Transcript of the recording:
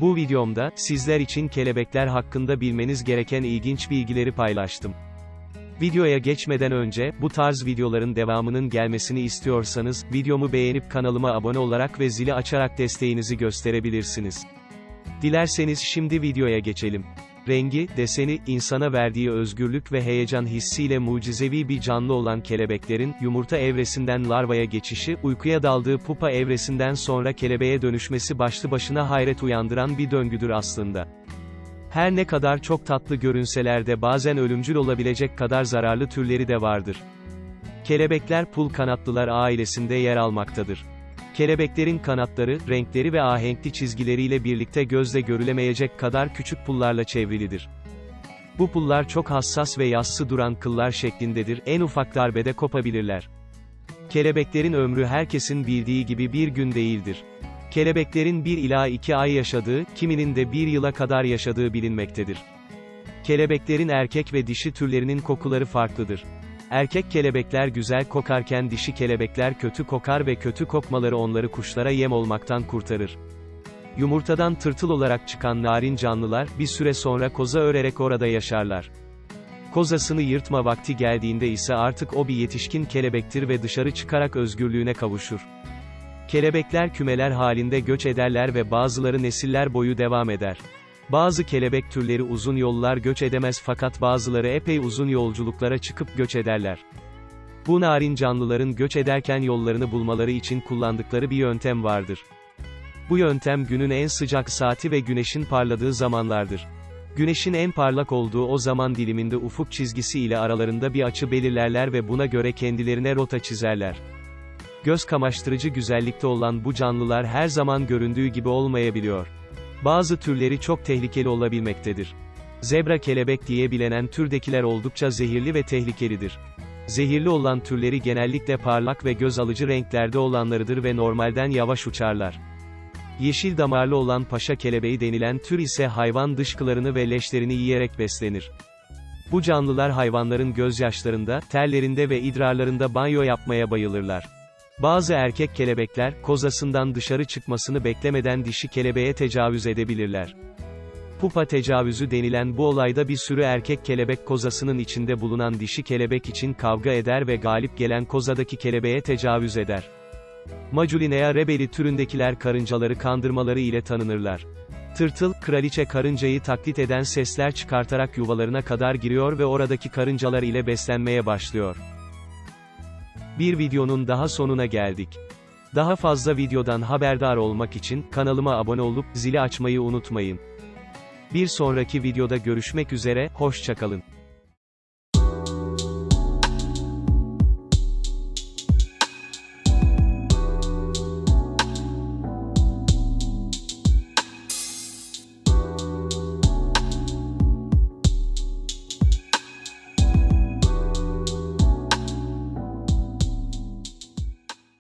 Bu videomda, sizler için kelebekler hakkında bilmeniz gereken ilginç bilgileri paylaştım. Videoya geçmeden önce, bu tarz videoların devamının gelmesini istiyorsanız, videomu beğenip kanalıma abone olarak ve zili açarak desteğinizi gösterebilirsiniz. Dilerseniz şimdi videoya geçelim. Rengi, deseni, insana verdiği özgürlük ve heyecan hissiyle mucizevi bir canlı olan kelebeklerin, yumurta evresinden larvaya geçişi, uykuya daldığı pupa evresinden sonra kelebeğe dönüşmesi başlı başına hayret uyandıran bir döngüdür aslında. Her ne kadar çok tatlı görünseler de bazen ölümcül olabilecek kadar zararlı türleri de vardır. Kelebekler pul kanatlılar ailesinde yer almaktadır. Kelebeklerin kanatları, renkleri ve ahenkli çizgileriyle birlikte gözle görülemeyecek kadar küçük pullarla çevrilidir. Bu pullar çok hassas ve yassı duran kıllar şeklindedir, en ufak darbede kopabilirler. Kelebeklerin ömrü herkesin bildiği gibi bir gün değildir. Kelebeklerin 1 ila 2 ay yaşadığı, kiminin de 1 yıla kadar yaşadığı bilinmektedir. Kelebeklerin erkek ve dişi türlerinin kokuları farklıdır. Erkek kelebekler güzel kokarken dişi kelebekler kötü kokar ve kötü kokmaları onları kuşlara yem olmaktan kurtarır. Yumurtadan tırtıl olarak çıkan narin canlılar, bir süre sonra koza örerek orada yaşarlar. Kozasını yırtma vakti geldiğinde ise artık o bir yetişkin kelebektir ve dışarı çıkarak özgürlüğüne kavuşur. Kelebekler kümeler halinde göç ederler ve bazıları nesiller boyu devam eder. Bazı kelebek türleri uzun yollar göç edemez fakat bazıları epey uzun yolculuklara çıkıp göç ederler. Bu narin canlıların göç ederken yollarını bulmaları için kullandıkları bir yöntem vardır. Bu yöntem günün en sıcak saati ve güneşin parladığı zamanlardır. Güneşin en parlak olduğu o zaman diliminde ufuk çizgisi ile aralarında bir açı belirlerler ve buna göre kendilerine rota çizerler. Göz kamaştırıcı güzellikte olan bu canlılar her zaman göründüğü gibi olmayabiliyor. Bazı türleri çok tehlikeli olabilmektedir. Zebra kelebek diye bilinen türdekiler oldukça zehirli ve tehlikelidir. Zehirli olan türleri genellikle parlak ve göz alıcı renklerde olanlarıdır ve normalden yavaş uçarlar. Yeşil damarlı olan paşa kelebeği denilen tür ise hayvan dışkılarını ve leşlerini yiyerek beslenir. Bu canlılar hayvanların gözyaşlarında, terlerinde ve idrarlarında banyo yapmaya bayılırlar. Bazı erkek kelebekler, kozasından dışarı çıkmasını beklemeden dişi kelebeğe tecavüz edebilirler. Pupa tecavüzü denilen bu olayda bir sürü erkek kelebek kozasının içinde bulunan dişi kelebek için kavga eder ve galip gelen kozadaki kelebeğe tecavüz eder. Maculinea rebeli türündekiler karıncaları kandırmaları ile tanınırlar. Tırtıl, kraliçe karıncayı taklit eden sesler çıkartarak yuvalarına kadar giriyor ve oradaki karıncalar ile beslenmeye başlıyor. Bir videonun daha sonuna geldik. Daha fazla videodan haberdar olmak için kanalıma abone olup zili açmayı unutmayın. Bir sonraki videoda görüşmek üzere, hoşçakalın.